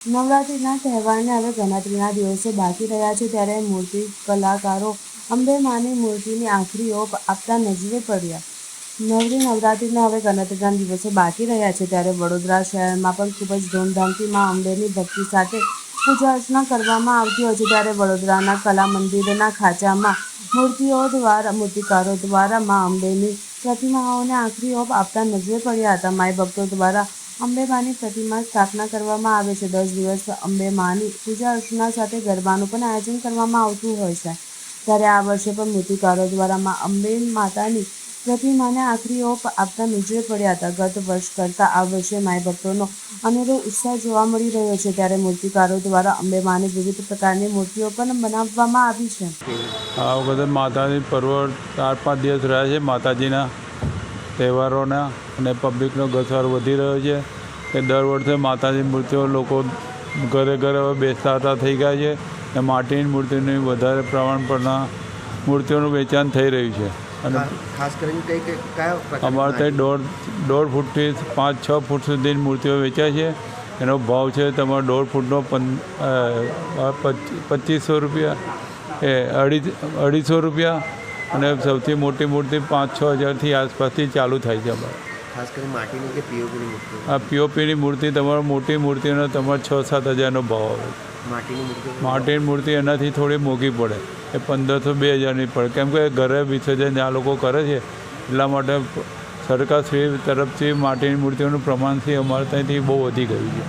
નવરાત્રિના તહેવારને હવે ગણતરીના દિવસો બાકી રહ્યા છે ત્યારે મૂર્તિ કલાકારો અંબે માની મૂર્તિની આખરી ઓપ આપતા નજરે પડ્યા. નવરી નવરાત્રિના હવે ગણતરીના દિવસો બાકી રહ્યા છે ત્યારે વડોદરા શહેરમાં પણ ખૂબ જ ધૂમધામથી મા અંબેની ભક્તિ સાથે પૂજા અર્ચના કરવામાં આવતી હોય છે ત્યારે વડોદરાના કલા મંદિરના ખાંચામાં મૂર્તિઓ દ્વારા મૂર્તિકારો દ્વારા મા અંબેની પ્રતિમાઓને આખરી ઓપ આપતા નજરે પડ્યા હતા. માય ભક્તો દ્વારા અંબે માની પ્રતિમા સ્થાપના કરવામાં આવે છે. દસ દિવસ અંબે માની પૂજા અર્ચના સાથે ગરબાનું પણ આયોજન કરવામાં આવતું હોય છે. ત્યારે આ વર્ષે પણ મૂર્તિકારો દ્વારા માં અંબે માતાની પ્રતિમાને આખરી ઓપ આપતા નજરે પડ્યા હતા. ગત વર્ષ કરતાં આ વર્ષે માય ભક્તોનો અનેરો ઉત્સાહ જોવા મળી રહ્યો છે. ત્યારે મૂર્તિકારો દ્વારા અંબે માની વિવિધ પ્રકારની મૂર્તિઓ પણ બનાવવામાં આવી છે. આ વખતે માતાની પર્વ ચાર પાંચ દિવસ રહ્યા છે. માતાજીના તહેવારોના અને પબ્લિકનો ઘસારો વધી રહ્યો છે. કે દર વર્ષે માતાજી મૂર્તિઓ લોકો ઘરે ઘરે હવે બેસતા હતા થઈ ગયા છે અને માટીની મૂર્તિની વધારે પ્રમાણ પરના મૂર્તિઓનું વેચાણ થઈ રહ્યું છે. અને ખાસ કરીને કઈ કઈ કયા અમારે ત્યાં દોઢ દોઢ ફૂટથી પાંચ છ ફૂટ સુધીની મૂર્તિઓ વેચાય છે. એનો ભાવ છે તમારો દોઢ ફૂટનો પં પચીસો રૂપિયા એ અઢી અઢીસો રૂપિયા. અને સૌથી મોટી મૂર્તિ પાંચ છ હજારથી આસપાસથી ચાલુ થાય છે અમારે. ખાસ કરીને માટીની કે પીઓપીની મૂર્તિ? આ પીઓપીની મૂર્તિ તમારો મોટી મૂર્તિનો તમારે છ સાત હજારનો ભાવ આવે. માટીની મૂર્તિ માટીની મૂર્તિ એનાથી થોડી મોંઘી પડે. એ પંદરસો બે હજારની પડે. કેમ કે ઘરે વિસર્જન આ લોકો કરે છે એટલા માટે સરકારશ્રી તરફથી માટીની મૂર્તિઓનું પ્રમાણથી અમારે ત્યાંથી બહુ વધી ગયું છે.